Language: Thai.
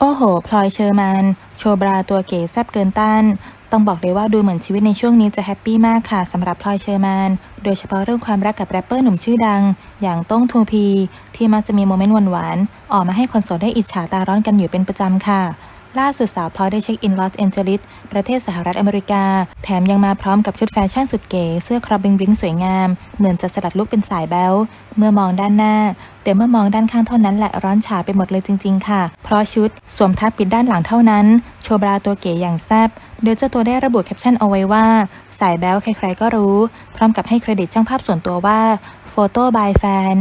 โอ้โห พลอยเชอร์มน โชว์บราตัวเก๋แซบเกินต้าน ต้องบอกเลยว่าดูเหมือนชีวิตในช่วงนี้จะแฮปปี้มากค่ะสำหรับพลอยเชอร์มน โดยเฉพาะเรื่องความรักกับแรปเปอร์หนุ่มชื่อดัง อย่างต้งทูพี ที่มักจะมีโมเมนต์หวานๆ ออกมาให้คนโสดได้อิจฉาตาร้อนกันอยู่เป็นประจำค่ะ ล่าสุดสาวพลอยได้เช็คอินลอสแอนเจลิสประเทศสหรัฐอเมริกา แถมยังมาพร้อมกับชุดแฟชั่นสุดเก๋เสื้อครอปบลิงบิงสวยงาม เหมือนจะสลัดลุกเป็นสายแบ๊วเมื่อมองด้านหน้า แต่เมื่อมองด้านข้างเท่านั้นแหละร้อนฉาไปหมดเลยจริง ๆ ค่ะ เพราะชุดสวมทับปิดด้านหลังเท่านั้น โชว์บราตัวเก๋อย่างแซบโดยเจ้าตัวได้ระบุแคปชั่นเอาไว้ว่า สายแบ๊วใครๆก็รู้ พร้อมกับให้เครดิตช่างภาพส่วนตัวว่าโฟโต้บายแฟน